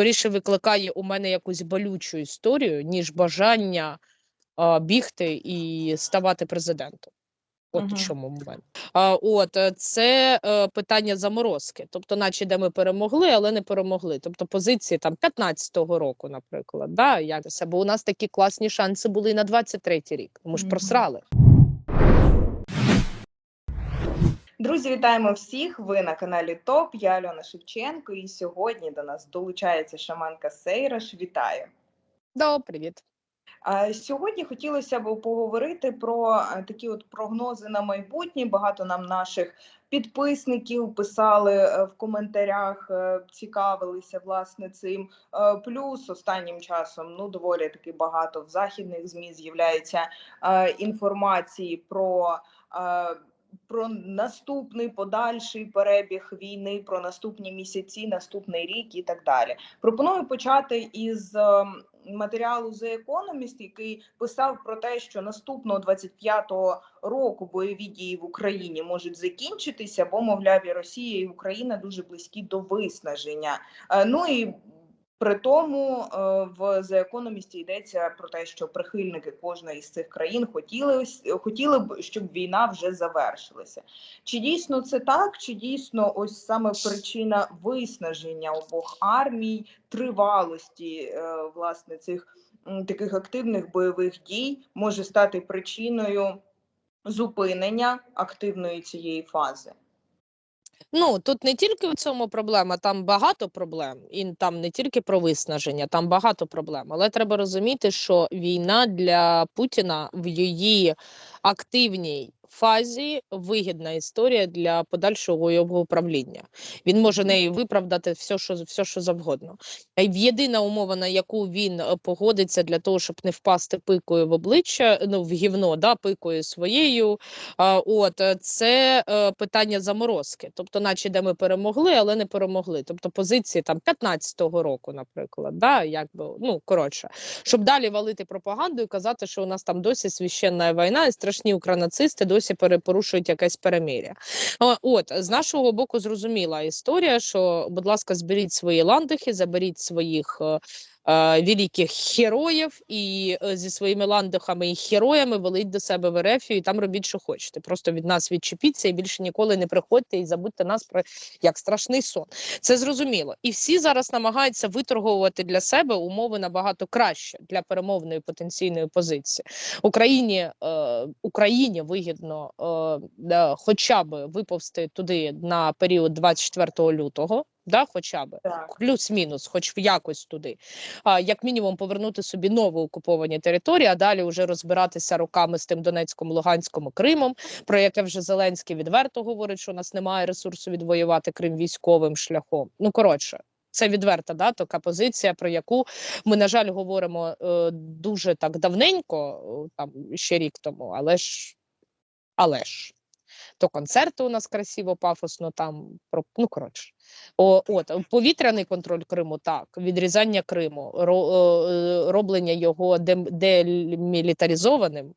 скоріше викликає у мене якусь болючу історію, ніж бажання а, бігти і ставати президентом. От Мгм. у чому момент. А, от е, це е, питання заморозки. Тобто, наче де ми перемогли, але не перемогли. Тобто позиції там 15-го року, наприклад, да, якось, бо у нас такі класні шанси були і на 23-й рік. Ми ж Мгм. просрали. Друзі, вітаємо всіх! Ви на каналі ТОП. Я Альона Шевченко, і сьогодні до нас долучається шаманка Сейраш. Вітаю! Да, привіт. Сьогодні хотілося б поговорити про такі от прогнози на майбутнє. Багато нам наших підписників писали е, в коментарях, е, цікавилися власне цим. Е, Плюс останнім часом ну доволі таки багато в західних змі з'являється інформації про. Е, Про наступний подальший перебіг війни, про наступні місяці, наступний рік і так далі. Пропоную почати із ем, матеріалу The Economist, який писав про те, що наступного 25-го року бойові дії в Україні можуть закінчитися, бо мовляв і Росія і Україна дуже близькі до виснаження. Е, Ну і при тому е, в The Economist йдеться про те, що прихильники кожної з цих країн хотіли хотіли б, щоб війна вже завершилася. Чи дійсно це так? Чи дійсно ось саме причина виснаження обох армій, тривалості е, власне цих таких активних бойових дій може стати причиною зупинення активної цієї фази? Ну тут не тільки в цьому проблема, там багато проблем, і там не тільки про виснаження, там багато проблем. Але треба розуміти, що війна для Путіна в її активній фазі вигідна історія для подальшого його управління. Він може нею виправдати все, що все, що завгодно. Й єдина умова, на яку він е, погодиться для того, щоб не впасти пикою в обличчя, ну в гівно, да, пикою своєю. А, от е, це е, питання заморозки, тобто, наче де ми перемогли, але не перемогли. Тобто позиції там 15-го року, наприклад, да, якби ну коротше, щоб далі валити пропаганду і казати, що у нас там досі священна війна, і страшні укранацисти досі пере- порушують якесь перемир'я. От з нашого боку зрозуміла історія, що, будь ласка, зберіть свої ландихи, заберіть своїх. Е, Великих героїв і е, зі своїми ландухами і героями велить до себе в Ерефію і там робіть, що хочете. Просто від нас відчепіться і більше ніколи не приходьте і забудьте нас про як страшний сон. Це зрозуміло. І всі зараз намагаються виторговувати для себе умови набагато краще для перемовної потенційної позиції. Україні е, Україні вигідно е, хоча б виповзти туди на період 24 лютого. Да, хоча б плюс-мінус, хоч якось туди, а, як мінімум повернути собі нові окуповані території, а далі вже розбиратися руками з тим Донецьком, Луганськом, Кримом, про яке вже Зеленський відверто говорить, що у нас немає ресурсу відвоювати Крим військовим шляхом. Ну коротше. Це відверта да, така позиція, про яку ми, на жаль, говоримо е, дуже так давненько, е, там ще рік тому, але ж але ж то концерти у нас красиво, пафосно там про ну коротше. О, от повітряний контроль Криму, так, відрізання Криму, е, роблення його дем- демілітаризованим.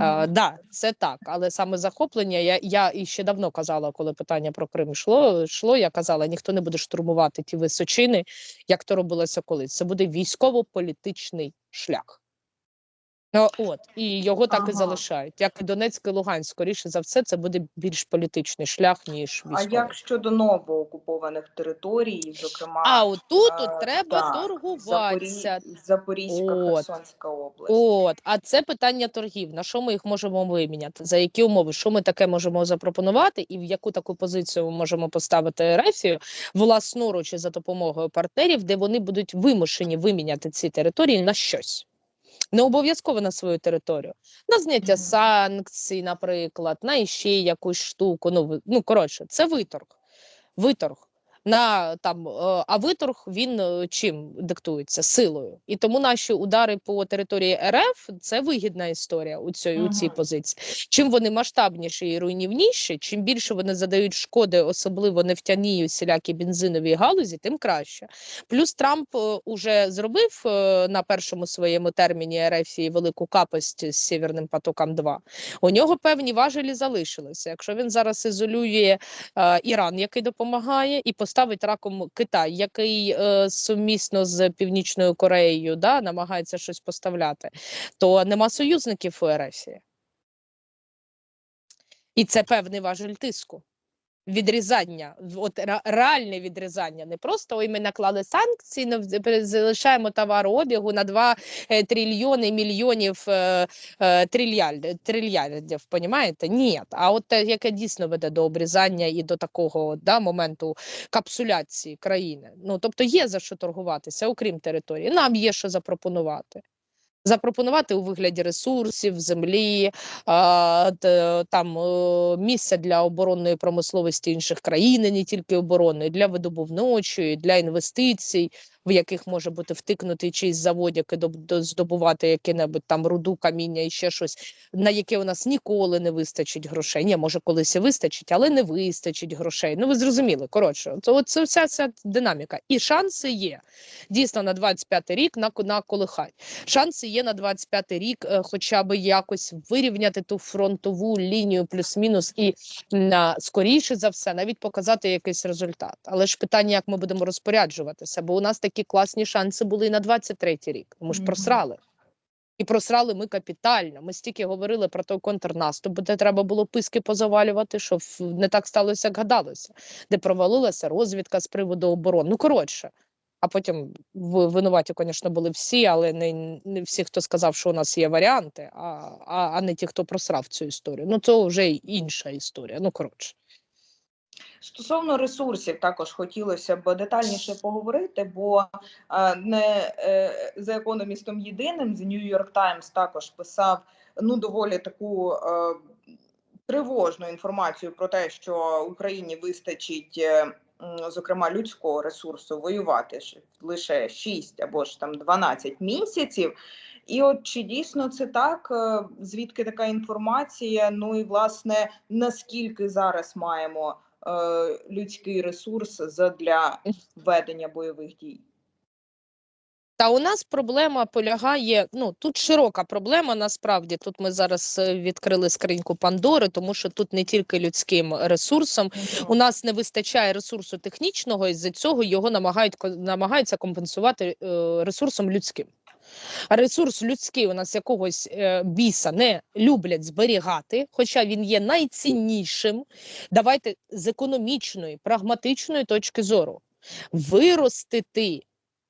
А, да, це так, але саме захоплення. Я, я і ще давно казала, коли питання про Крим йшло, йшло, я казала, ніхто не буде штурмувати ті височини, як то робилося колись. Це буде військово-політичний шлях. От, і його так і Ага. залишають. Як і Донецьк і Луганськ, скоріше за все, це буде більш політичний шлях, ніж А військовий. як щодо новоокупованих територій, зокрема А от е, треба так, торгуватися. Запорі... Запорізька, От. Херсонська область? От, а це питання торгів. На що ми їх можемо виміняти? За які умови? Що ми таке можемо запропонувати, і в яку таку позицію ми можемо поставити Рефію власноруч і за допомогою партнерів, де вони будуть вимушені виміняти ці території на щось. Не обов'язково на свою територію, на зняття санкцій, наприклад, на іще якусь штуку. Ну, ну коротше, це виторг. Виторг. На там, е, а виторг він е, чим диктується? Силою. І тому наші удари по території РФ це вигідна історія у цій, у цій позиції. Чим вони масштабніші і руйнівніші, чим більше вони задають шкоди, особливо нефтяній всілякій бензиновій галузі, тим краще. Плюс Трамп е, уже зробив на першому своєму терміні РФ велику капость з Сєвєрним потоком 2 У нього певні важелі залишилися. Якщо він зараз ізолює е, Іран, який допомагає, і поставить ставить раком Китай, який е, сумісно з Північною Кореєю да, намагається щось поставляти, то нема союзників у РФ. І це певний важель тиску. Відрізання, от ре- реальне відрізання, не просто ой, ми наклали санкції, залишаємо товарообігу на 2 е, трильйони мільйонів е, е, трильярдів, понімаєте? Ні. А от яке дійсно веде до обрізання і до такого да, моменту капсуляції країни. Ну тобто є за що торгуватися, окрім території. Нам є що запропонувати. Запропонувати у вигляді ресурсів, землі, там е, місця для оборонної промисловості інших країн, не тільки оборони, для видобувночої, для інвестицій, в яких може бути втикнутий чийсь завод, який здобувати яке-небудь там руду, каміння і ще щось, на яке у нас ніколи не вистачить грошей. Ні, може колись і вистачить, але не вистачить грошей. Ну ви зрозуміли. Коротше, то це вся ця динаміка. І шанси є дійсно на 25 рік на, на колихать. Шанси є на 25 рік, е, хоча б якось вирівняти ту фронтову лінію плюс-мінус і на скоріше за все навіть показати якийсь результат. Але ж питання, як ми будемо розпоряджуватися, бо у нас такі класні шанси були і на 23 рік. Ми ж просрали. І просрали ми капітально. Ми стільки говорили про той контрнаступ, де треба було писки позавалювати, що не так сталося, як гадалося, де провалилася розвідка з приводу оборони. Ну коротше. А потім винуваті, звісно, були всі, але не, не всі, хто сказав, що у нас є варіанти, а, а, а не ті, хто просрав цю історію. Ну, це вже інша історія. Ну, коротше. Стосовно ресурсів, також хотілося б детальніше поговорити, бо е, не е, за економістом єдиним The New York Times також писав ну доволі таку е, тривожну інформацію про те, що Україні вистачить. е, Зокрема, людського ресурсу воювати лише 6 або ж там 12 місяців. І от чи дійсно це так? Е, Звідки така інформація? Ну і власне наскільки зараз маємо е, людський ресурс для ведення бойових дій. Та у нас проблема полягає. Ну тут широка проблема. Насправді тут ми зараз е, відкрили скриньку Пандори, тому що тут не тільки людським ресурсом. У нас не вистачає ресурсу технічного, і з цього його намагають намагаються компенсувати е, ресурсом людським. Ресурс людський у нас якогось е, біса не люблять зберігати, хоча він є найціннішим. Давайте з економічної, прагматичної точки зору виростити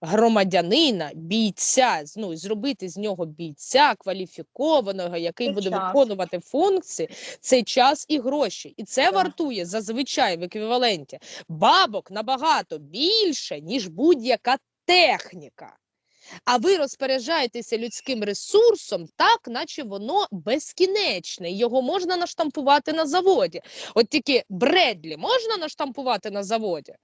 громадянина, бійця, ну, зробити з нього бійця кваліфікованого, який Це буде час. виконувати функції, це час і гроші. І це Так. вартує зазвичай в еквіваленті бабок набагато більше, ніж будь-яка техніка. А ви розпоряджаєтеся людським ресурсом так, наче воно безкінечне. Його можна наштампувати на заводі. От тільки Бредлі можна наштампувати на заводі.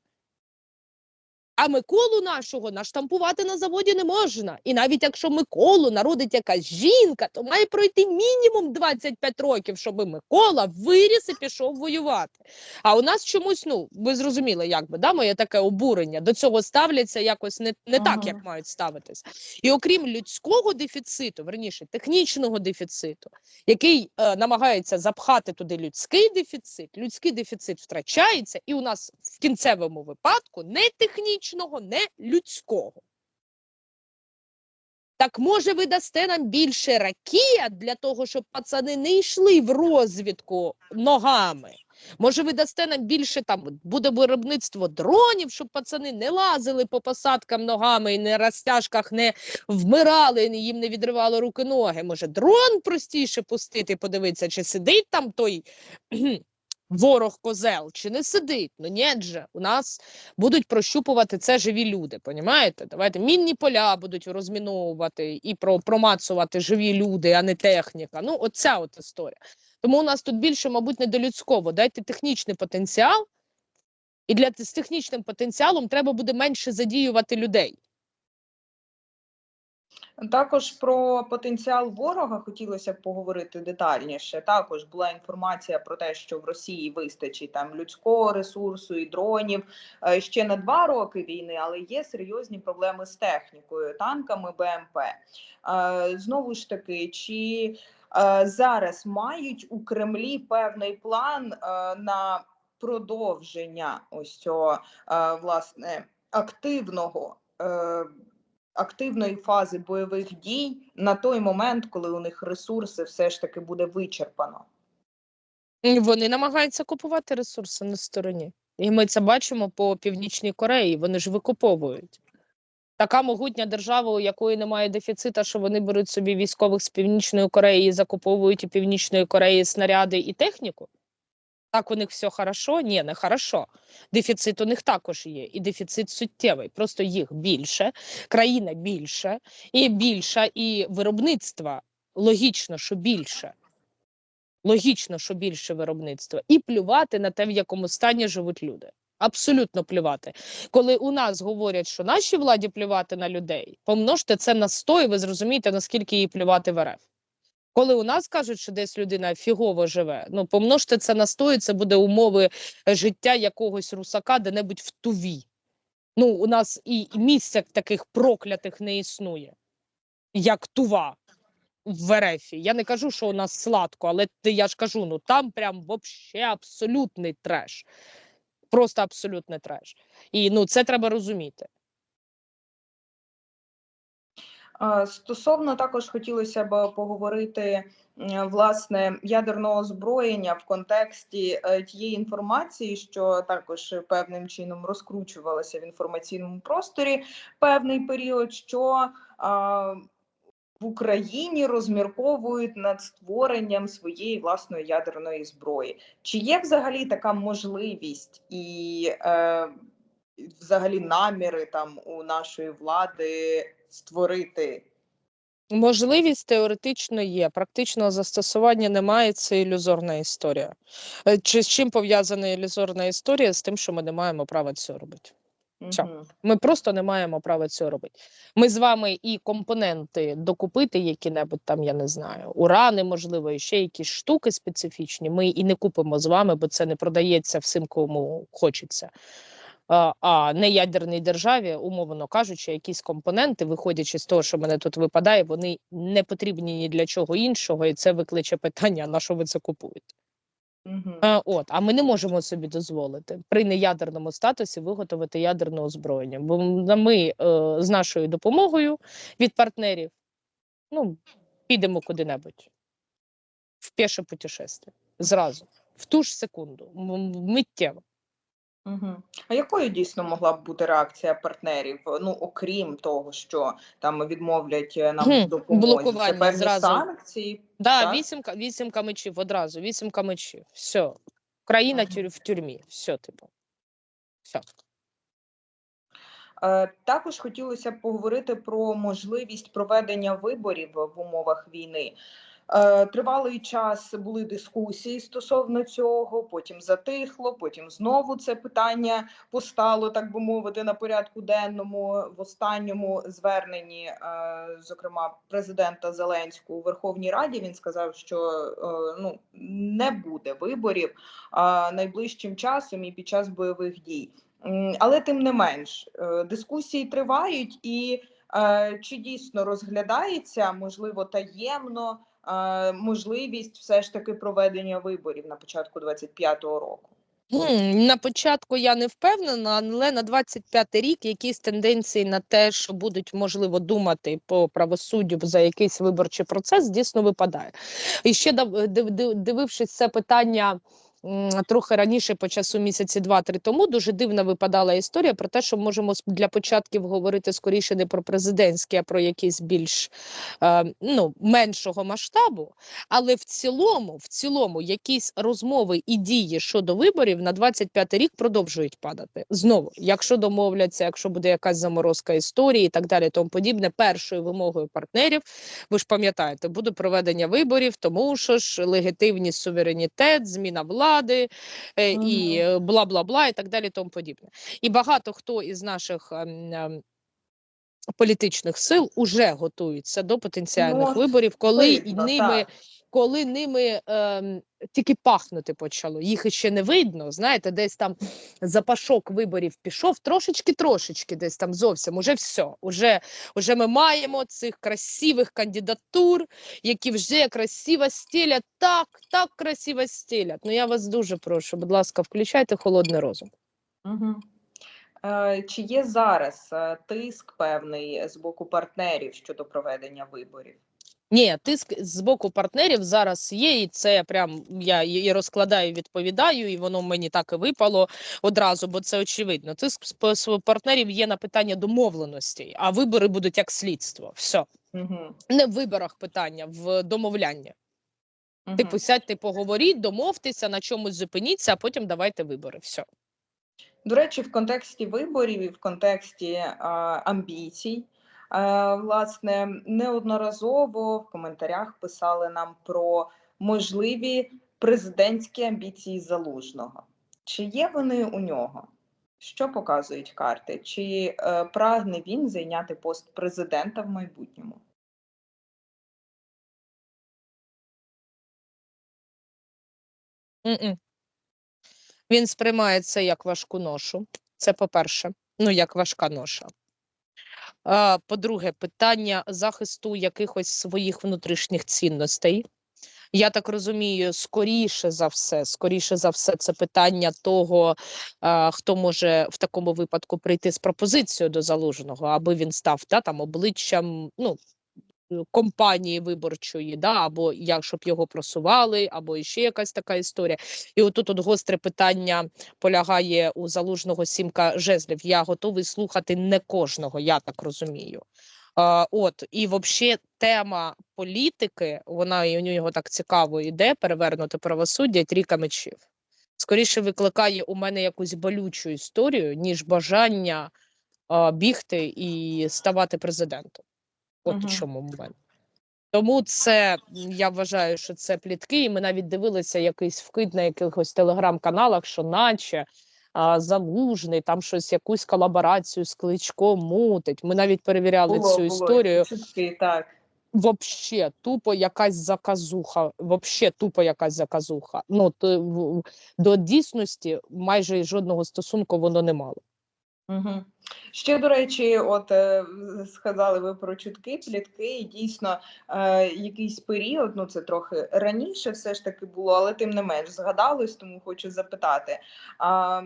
А Миколу нашого наштампувати на заводі не можна. І навіть якщо Миколу народить якась жінка, то має пройти мінімум 25 років, щоб Микола виріс і пішов воювати. А у нас чомусь, ну ви зрозуміли, як би да, моє таке обурення до цього ставляться якось не, не так, як мають ставитись. І окрім людського дефіциту, верніше технічного дефіциту, який е, намагається запхати туди людський дефіцит, людський дефіцит втрачається, і у нас в кінцевому випадку не технічного, не людського. Так може ви дасте нам більше ракет для того, щоб пацани не йшли в розвідку ногами. Може, ви дасте нам більше там буде виробництво дронів, щоб пацани не лазили по посадкам ногами і на розтяжках не вмирали, і їм не відривало руки ноги. Може, дрон простіше пустити, подивитися, чи сидить там той ворог козел, чи не сидить. Ну ні же, у нас будуть прощупувати це живі люди. Понімаєте? Давайте мінні поля будуть розміновувати і про, промацувати живі люди, а не техніка. Ну, оця от історія. Тому у нас тут більше, мабуть, не до людського. Дайте технічний потенціал, і для з технічним потенціалом треба буде менше задіювати людей. Також про потенціал ворога хотілося б поговорити детальніше. Також була інформація про те, що в Росії вистачить там людського ресурсу і дронів е, ще на два роки війни, але є серйозні проблеми з технікою, танками БМП. Е, Знову ж таки, чи е, зараз мають у Кремлі певний план на продовження ось цього власне активного. Активної фази бойових дій на той момент, коли у них ресурси все ж таки буде вичерпано. Вони намагаються купувати ресурси на стороні. І ми це бачимо по Північній Кореї. Вони ж викуповують. Така могутня держава, у якої немає дефіцита, що вони беруть собі військових з Північної Кореї закуповують у Північної Кореї снаряди і техніку. Так у них все хорошо? Ні, не хорошо. Дефіцит у них також є, і дефіцит суттєвий. Просто їх більше, країна більше, і більша, і виробництва логічно, що більше. Логічно, що більше виробництва, і плювати на те, в якому стані живуть люди. Абсолютно плювати. Коли у нас говорять, що нашій владі плювати на людей, помножте це на 100, і ви зрозумієте, наскільки їй плювати в РФ. Коли у нас кажуть, що десь людина фігово живе, ну помножте це на 100, і це буде умови е, життя якогось русака де-небудь в туві. Ну, у нас і місця таких проклятих не існує, як тува в РФ. Я не кажу, що у нас сладко, але я ж кажу, ну там прям вообще абсолютний треш. Просто абсолютний треш. І ну це треба розуміти. Стосовно також хотілося б поговорити власне ядерного озброєння в контексті е, тієї інформації, що також певним чином розкручувалася в інформаційному просторі певний період, що в Україні розмірковують над створенням своєї власної ядерної зброї. Чи є взагалі така можливість і е, взагалі наміри там у нашої влади створити? Можливість теоретично є, практичного застосування немає. Це ілюзорна історія. Е, Чи з чим пов'язана ілюзорна історія? З тим, що ми не маємо права цього робити. Чо? Ми просто не маємо права цього робити. Ми з вами і компоненти докупити, які-небудь там, я не знаю, урани, можливо, і ще якісь штуки специфічні. Ми і не купимо з вами, бо це не продається всім, кому хочеться. А, не ядерній державі, умовно кажучи, якісь компоненти, виходячи з того, що мене тут випадає, вони не потрібні ні для чого іншого, і це викличе питання: на що ви це купуєте? А, от, а ми не можемо собі дозволити при неядерному статусі виготовити ядерне озброєння. Бо ми е, з нашою допомогою від партнерів ну, підемо куди-небудь в пеше путешествие. Зразу, в ту ж секунду, миттєво. Мгм. А якою дійсно могла б бути реакція партнерів? Ну окрім того, що там відмовлять е, нам Гм, в допомозі, блокування це певні зразу. санкції. Да, Так. вісімка, вісімка мечів одразу, вісімка мечів. Все. Країна Ага. тюр- в тюрмі. Все, типу. Все. Е, Також хотілося б поговорити про можливість проведення виборів в умовах війни. Е, Тривалий час були дискусії стосовно цього, потім затихло, потім знову це питання постало, так би мовити, на порядку денному в останньому зверненні, е, зокрема президента Зеленського у Верховній Раді. Він сказав, що е, ну не буде виборів найближчим часом і під час бойових дій. Але тим не менш, дискусії тривають, і чи дійсно розглядається, можливо, таємно можливість все ж таки проведення виборів на початку 25-го року? На початку я не впевнена, але на 25 рік якісь тенденції на те, що будуть можливо думати по правосуддю за якийсь виборчий процес, дійсно випадає. І ще дивившись це питання. Трохи раніше, по часу місяці два-три тому, дуже дивна випадала історія про те, що можемо для початків говорити скоріше не про президентські, а про якісь більш е, ну, меншого масштабу. Але в цілому, в цілому, якісь розмови і дії щодо виборів на 25 рік продовжують падати. Знову, якщо домовляться, якщо буде якась заморозка історії і так далі, тому подібне, першою вимогою партнерів, ви ж пам'ятаєте, буде проведення виборів, тому що ж легітимність, суверенітет, зміна влади е, і е, бла бла бла, і так далі, тому подібне. І багато хто із наших ем, політичних сил уже готуються до потенціальних Ну, виборів, коли і ними. Коли ними ем, тільки пахнути почало. Їх іще не видно. Знаєте, десь там запашок виборів пішов, трошечки-трошечки, десь там зовсім. Уже все. Уже, уже ми маємо цих красивих кандидатур, які вже красиво стелять. Так, так красиво стелять. Ну я вас дуже прошу, будь ласка, включайте холодний розум. Угу. Е, чи є зараз е, тиск певний з боку партнерів щодо проведення виборів? Ні, тиск з боку партнерів зараз є, і це прям я і розкладаю, відповідаю, і воно мені так і випало одразу, бо це очевидно. Тиск з партнерів є на питання домовленостей, а вибори будуть як слідство. Все Угу. не в виборах питання, в домовлянні. Угу. Типу, сядьте, поговоріть, домовтеся, на чомусь зупиніться, а потім давайте вибори. Все. До речі, в контексті виборів і в контексті а, амбіцій, власне, неодноразово в коментарях писали нам про можливі президентські амбіції залужного. Чи є вони у нього? Що показують карти? Чи е, прагне він зайняти пост президента в майбутньому? М-м. Він сприймає це як важку ношу. Це по-перше, ну як важка ноша. По-друге, питання захисту якихось своїх внутрішніх цінностей. Я так розумію, скоріше за все, скоріше за все, це питання того, хто може в такому випадку прийти з пропозицією до залуженого, аби він став да, там обличчям ну, компанії виборчої, да, або як щоб його просували, або ще якась така історія. І отут от гостре питання полягає у залужного сімка жезлів. Я готовий слухати не кожного, я так розумію. А, от і взагалі тема політики, вона і у нього так цікаво йде, перевернути правосуддя, трійка мечів. Скоріше викликає у мене якусь болючу історію, ніж бажання а, бігти і ставати президентом. От Мгм. у чому момент. Тому це я вважаю, що це плітки, і ми навіть дивилися якийсь вкид на якихось телеграм-каналах, що наче а, залужний там щось, якусь колаборацію з кличком мутить. Ми навіть перевіряли Було, цю було історію. чутки, так. Вообще тупо якась заказуха. Вообще тупо якась заказуха. Ну то в- до дійсності майже жодного стосунку воно не мало. Угу. Ще, до речі, от е, сказали ви про чутки, плітки, і дійсно е, якийсь період, ну це трохи раніше все ж таки було, але тим не менш згадалось, тому хочу запитати. А,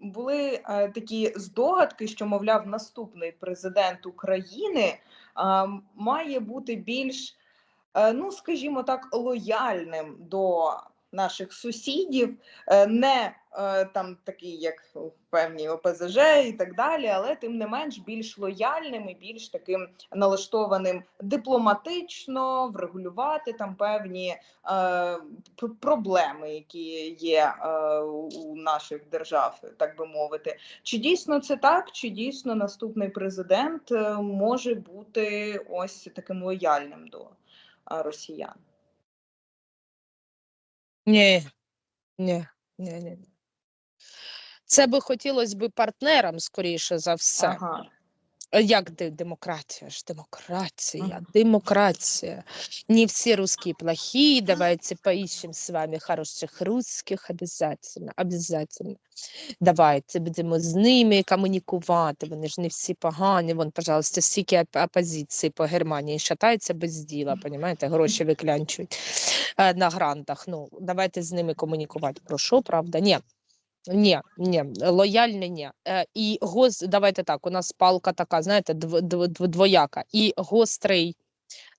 були е, такі здогадки, що, мовляв, наступний президент України м, має бути більш, е, ну скажімо так, лояльним до наших сусідів, е, не е, там такий, як певні ОПЗЖ і так далі, але тим не менш більш лояльним і більш таким налаштованим дипломатично врегулювати там певні е, проблеми, які є е, у наших держав, так би мовити. Чи дійсно це так? Чи дійсно наступний президент е, може бути ось таким лояльним до росіян? Ні, ні, ні, ні. Це би хотілося б партнерам, скоріше за все. Ага. Як де- демократія ж демократія, демократія. Не всі русские плохие, давайте поищем с вами хороших русских обязательно, обязательно. Давайте будемо з ними комунікувати, вони ж не всі погані. Вон, пожалуйста, стільки оп- опозиції по Германії шатаються без діла, понімаєте, гроші виклянчують е, на грантах. Ну, давайте з ними комунікувати. Про що, правда? Ні. Ні, ні, лояльний ні. Е, і гос, давайте так, у нас палка така, знаєте, дв, дв, дв, двояка. І гострий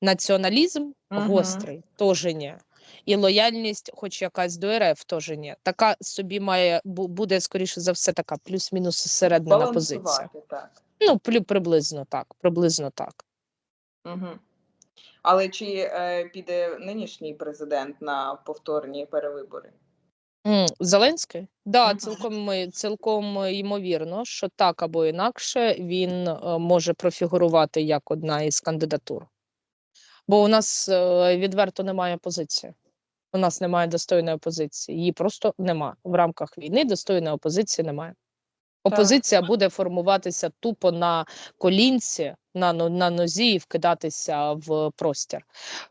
націоналізм, Мгм. гострий, теж ні. І лояльність, хоч якась до РФ, теж ні. Така собі має бу- буде, скоріше за все, така плюс-мінус середина позиція. Так. Ну, плю- приблизно так, приблизно так. Угу. Але чи е, піде нинішній президент на повторні перевибори? Зеленський? Да, цілком цілком е, ймовірно, що так або інакше він е, може профігурувати як одна із кандидатур. Бо у нас е, відверто немає позиції. У нас немає достойної опозиції. Її просто нема. В рамках війни достойної опозиції немає. Опозиція буде формуватися тупо на колінці, на, на нозі і вкидатися в простір.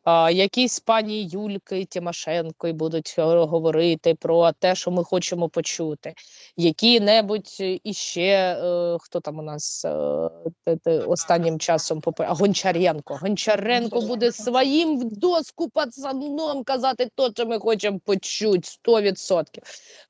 А, якісь пані Юльки Тимошенко будуть е, говорити про те, що ми хочемо почути. Які-небудь іще, е, хто там у нас е, те- останнім часом попе... а, Гончаренко. Гончаренко буде своїм в доску пацаном казати то, що ми хочемо почути 100%.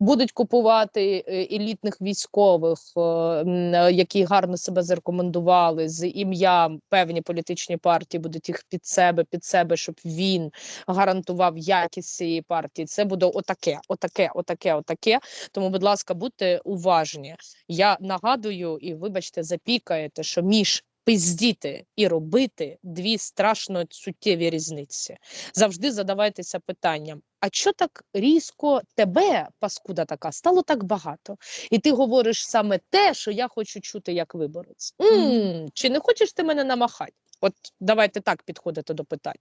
Будуть купувати е, елітних військових, е, е, які гарно себе зарекомендували з ім'ям певні політичні партії, будуть їх під себе, під себе, щоб він гарантував якість цієї партії. Це буде отаке, отаке, отаке, отаке. Тому, будь ласка, будьте уважні. Я нагадую, і вибачте, запікаєте, що між пиздіти і робити дві страшно суттєві різниці. Завжди задавайтеся питанням: а що так різко тебе, паскуда така, стало так багато? І ти говориш саме те, що я хочу чути як виборець. м Чи не хочеш ти мене намахати? От давайте так підходити до питань.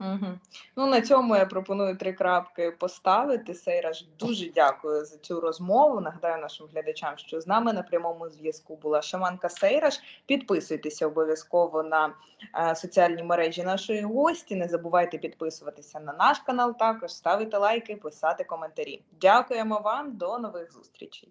Угу. Ну на цьому я пропоную три крапки поставити. Сейраж, дуже дякую за цю розмову. Нагадаю нашим глядачам, що з нами на прямому зв'язку була шаманка Сейраж. Підписуйтеся обов'язково на е, соціальні мережі нашої гості. Не забувайте підписуватися на наш канал, також ставити лайки, писати коментарі. Дякуємо вам, до нових зустрічей.